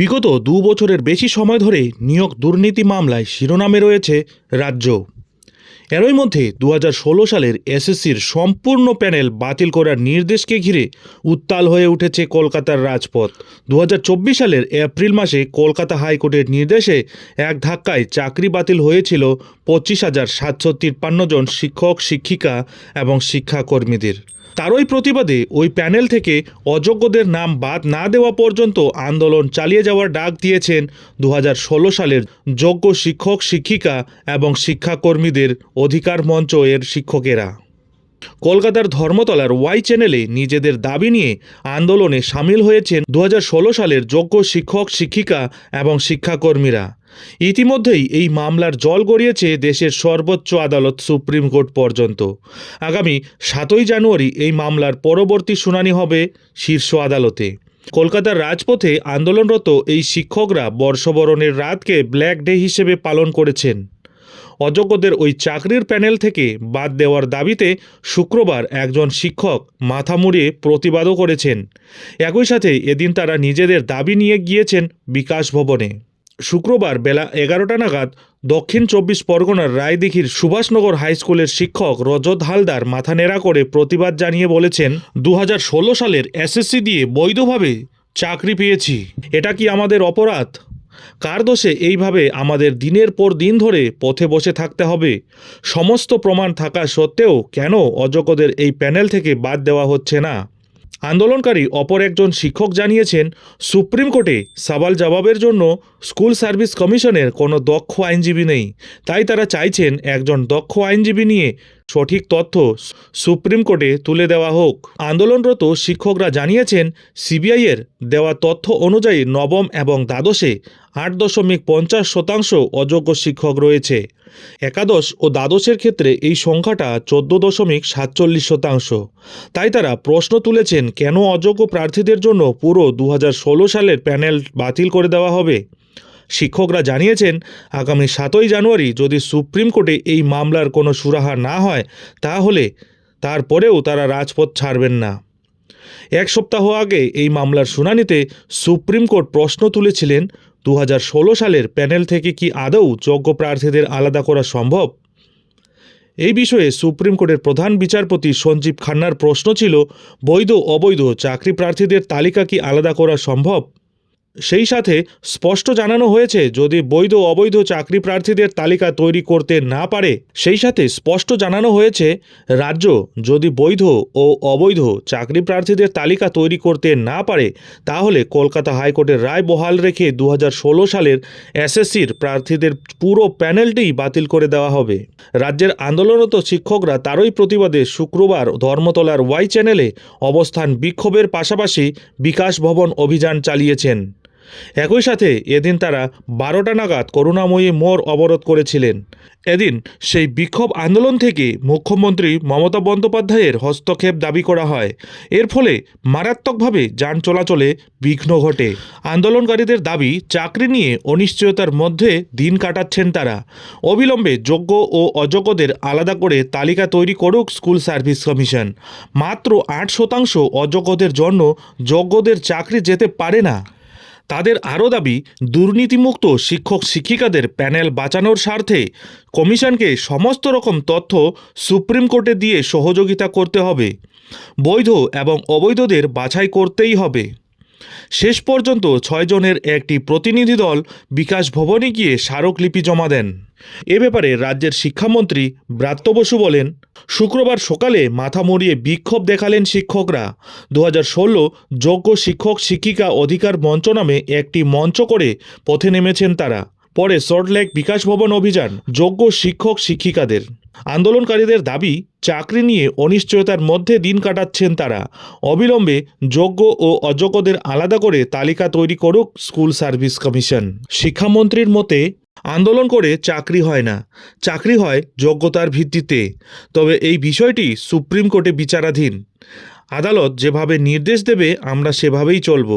বিগত দু বছরের বেশি সময় ধরে নিয়োগ দুর্নীতি মামলায় শিরোনামে রয়েছে রাজ্য। এরই মধ্যে দু হাজার ষোলো সালের এসএসসির সম্পূর্ণ প্যানেল বাতিল করার নির্দেশকে ঘিরে উত্তাল হয়ে উঠেছে কলকাতার রাজপথ। দু হাজার চব্বিশ সালের এপ্রিল মাসে কলকাতা হাইকোর্টের নির্দেশে এক ধাক্কায় চাকরি বাতিল হয়েছিল পঁচিশ হাজার সাতশো তিপ্পান্ন জন শিক্ষক, শিক্ষিকা এবং শিক্ষাকর্মীদের। তারই প্রতিবাদে ওই প্যানেল থেকে অযোগ্যদের নাম বাদ না দেওয়া পর্যন্ত আন্দোলন চালিয়ে যাওয়ার ডাক দিয়েছেন দু হাজার ষোলো সালের যোগ্য শিক্ষক, শিক্ষিকা এবং শিক্ষাকর্মীদের অধিকার মঞ্চ এর শিক্ষকেরা। কলকাতার ধর্মতলার ওয়াই চ্যানেলে নিজেদের দাবি নিয়ে আন্দোলনে সামিল হয়েছেন দু হাজার ষোলো সালের যোগ্য শিক্ষক, শিক্ষিকা এবং শিক্ষাকর্মীরা। ইতিমধ্যেই এই মামলার জল গড়িয়েছে দেশের সর্বোচ্চ আদালত সুপ্রিম কোর্ট পর্যন্ত। আগামী সাতই জানুয়ারি এই মামলার পরবর্তী শুনানি হবে শীর্ষ আদালতে। কলকাতার রাজপথে আন্দোলনরত এই শিক্ষকরা বর্ষবরণের রাতকে ব্ল্যাক ডে হিসেবে পালন করেছেন। অযোগ্যদের ওই চাকরির প্যানেল থেকে বাদ দেওয়ার দাবিতে শুক্রবার একজন শিক্ষক মাথা মুড়িয়ে প্রতিবাদও করেছেন। একই সাথে এদিন তারা নিজেদের দাবি নিয়ে গিয়েছেন বিকাশ ভবনে। শুক্রবার বেলা এগারোটা নাগাদ দক্ষিণ চব্বিশ পরগনার রায়দিঘির সুভাষনগর হাই স্কুলের শিক্ষক রজত হালদার মাথা নেড়া করে প্রতিবাদ জানিয়ে বলেছেন দু হাজার ষোলো সালের এসএসসি দিয়ে বৈধভাবে চাকরি পেয়েছি। এটা কি আমাদের অপরাধ? কার দোষে এইভাবে আমাদের দিনের পর দিন ধরে পথে বসে থাকতে হবে? সমস্ত প্রমাণ থাকা সত্ত্বেও কেন অযোগ্যদের এই প্যানেল থেকে বাদ দেওয়া হচ্ছে না? আন্দোলনকারী অপর একজন শিক্ষক জানিয়েছেন, সুপ্রিম কোর্টে সওয়াল জবাবের জন্য স্কুল সার্ভিস কমিশনের কোনো দক্ষ আইনজীবী নেই। তাই তারা চাইছেন একজন দক্ষ আইনজীবী নিয়ে সঠিক তথ্য সুপ্রিম কোর্টে তুলে দেওয়া হোক। আন্দোলনরত শিক্ষকরা জানিয়েছেন, সিবিআইয়ের দেওয়া তথ্য অনুযায়ী নবম এবং দ্বাদশে আট দশমিক পঞ্চাশ শতাংশ অযোগ্য শিক্ষক রয়েছে। একাদশ ও দ্বাদশের ক্ষেত্রে এই সংখ্যাটা চোদ্দ দশমিক সাতচল্লিশ শতাংশ। তাই তারা প্রশ্ন তুলেছেন, কেন অযোগ্য প্রার্থীদের জন্য পুরো দু হাজার ষোলো সালের প্যানেল বাতিল করে দেওয়া হবে? শিক্ষকরা জানিয়েছেন, আগামী সাতই জানুয়ারি যদি সুপ্রিম কোর্টে এই মামলার কোনো সুরাহা না হয়, তাহলে তারপরেও তারা রাজপথ ছাড়বেন না। এক সপ্তাহ আগে এই মামলার শুনানিতে সুপ্রিম কোর্ট প্রশ্ন তুলেছিলেন দু হাজার ষোলো সালের প্যানেল থেকে কি আদৌ যোগ্য প্রার্থীদের আলাদা করা সম্ভব? এই বিষয়ে সুপ্রিম কোর্টের প্রধান বিচারপতি সঞ্জীব খান্নার প্রশ্ন ছিল বৈধ অবৈধ চাকরি প্রার্থীদের তালিকা কি আলাদা করা সম্ভব? সেই সাথে স্পষ্ট জানানো হয়েছে, যদি বৈধ অবৈধ চাকরি প্রার্থীদের তালিকা তৈরি করতে না পারে, সেই সাথে স্পষ্ট জানানো হয়েছে, রাজ্য যদি বৈধ ও অবৈধ চাকরি প্রার্থীদের তালিকা তৈরি করতে না পারে, তাহলে কলকাতা হাইকোর্টের রায় বহাল রেখে দু হাজার ষোলো সালের এসএসসির প্রার্থীদের পুরো প্যানেলটিই বাতিল করে দেওয়া হবে। রাজ্যের আন্দোলনরত শিক্ষকরা তারই প্রতিবাদে শুক্রবার ধর্মতলার ওয়াই চ্যানেলে অবস্থান বিক্ষোভের পাশাপাশি বিকাশ ভবন অভিযান চালিয়েছেন। একই সাথে এদিন তারা বারোটা নাগাদ করুণাময়ী মোড় অবরোধ করেছিলেন। এদিন সেই বিক্ষোভ আন্দোলন থেকে মুখ্যমন্ত্রী মমতা বন্দ্যোপাধ্যায়ের হস্তক্ষেপ দাবি করা হয়। এর ফলে মারাত্মকভাবে যান চলাচলে বিঘ্ন ঘটে। আন্দোলনকারীদের দাবি, চাকরি নিয়ে অনিশ্চয়তার মধ্যে দিন কাটাচ্ছেন তারা। অবিলম্বে যোগ্য ও অযোগ্যদের আলাদা করে তালিকা তৈরি করুক স্কুল সার্ভিস কমিশন। মাত্র আট শতাংশ অযোগ্যদের জন্য যোগ্যদের চাকরি যেতে পারে না। তাদের আরও দাবি, দুর্নীতিমুক্ত শিক্ষক শিক্ষিকাদের প্যানেল বাঁচানোর স্বার্থে কমিশনকে সমস্ত রকম তথ্য সুপ্রিম কোর্টে দিয়ে সহযোগিতা করতে হবে। বৈধ এবং অবৈধদের বাছাই করতেই হবে। শেষ পর্যন্ত ছয়জনের একটি প্রতিনিধি দল বিকাশ ভবনে গিয়ে স্মারকলিপি জমা দেন। এ ব্যাপারে রাজ্যের শিক্ষামন্ত্রী ব্রাত্য বসু বলেন, শুক্রবার সকালে মাথা মরিয়ে বিক্ষোভ দেখালেন শিক্ষকরা। দু ষোলো যোগ্য শিক্ষক শিক্ষিকা অধিকার মঞ্চ নামে একটি মঞ্চ করে পথে নেমেছেন তারা। পরে সল্টলেক বিকাশ ভবন অভিযান যোগ্য শিক্ষক শিক্ষিকাদের। আন্দোলনকারীদের দাবি, চাকরি নিয়ে অনিশ্চয়তার মধ্যে দিন কাটাচ্ছেন তারা। অবিলম্বে যোগ্য ও অযোগ্যদের আলাদা করে তালিকা তৈরি করুক স্কুল সার্ভিস কমিশন। শিক্ষামন্ত্রীর মতে, আন্দোলন করে চাকরি হয় না। চাকরি হয় যোগ্যতার ভিত্তিতে। তবে এই বিষয়টি সুপ্রিম কোর্টে বিচারাধীন। আদালত যেভাবে নির্দেশ দেবে, আমরা সেভাবেই চলব।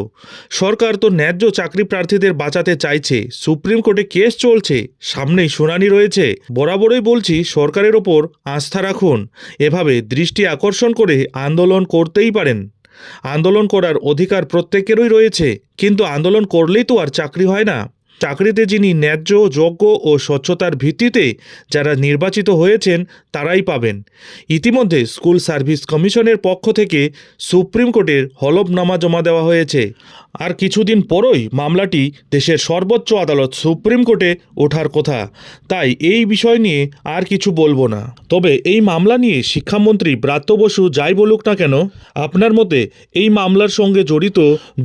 সরকার তো ন্যায্য চাকরি প্রার্থীদের বাঁচাতে চাইছে। সুপ্রিম কোর্টে কেস চলছে, সামনেই শুনানি রয়েছে। বরাবরই বলছি, সরকারের ওপর আস্থা রাখুন। এভাবে দৃষ্টি আকর্ষণ করে আন্দোলন করতেই পারেন। আন্দোলন করার অধিকার প্রত্যেকেরই রয়েছে, কিন্তু আন্দোলন করলেই তো আর চাকরি হয় না। চাকরিতে যিনি ন্যায্য, যোগ্য ও স্বচ্ছতার ভিত্তিতে যারা নির্বাচিত হয়েছেন, তারাই পাবেন। ইতিমধ্যে স্কুল সার্ভিস কমিশনের পক্ষ থেকে সুপ্রিম কোর্টের হলফনামা জমা দেওয়া হয়েছে। আর কিছুদিন পরই মামলাটি দেশের সর্বোচ্চ আদালত সুপ্রিম কোর্টে ওঠার কথা। তাই এই বিষয় নিয়ে আর কিছু বলব না। তবে এই মামলা নিয়ে শিক্ষামন্ত্রী ব্রাত্য বসু যাই বলুক না কেন, আপনার মতে এই মামলার সঙ্গে জড়িত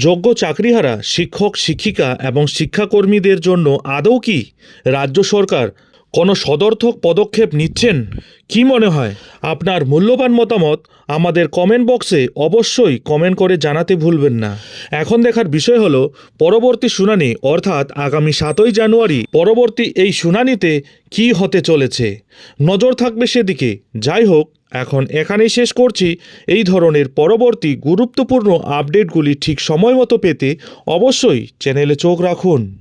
যোগ্য চাকরিহারা শিক্ষক, শিক্ষিকা এবং শিক্ষাকর্মীদের জন্য আদৌ কি রাজ্য সরকার কোনো সদর্থক পদক্ষেপ নিচ্ছেন? কি মনে হয়? আপনার মূল্যবান মতামত আমাদের কমেন্ট বক্সে অবশ্যই কমেন্ট করে জানাতে ভুলবেন না। এখন দেখার বিষয় হলো, পরবর্তী শুনানি, অর্থাৎ আগামী সাতই জানুয়ারি, পরবর্তী এই শুনানিতে কি হতে চলেছে? নজর থাকবে সেদিকে। যাই হোক, এখন এখানেই শেষ করছি। এই ধরনের পরবর্তী গুরুত্বপূর্ণ আপডেটগুলি ঠিক সময় মতো পেতে অবশ্যই চ্যানেলে চোখ রাখুন।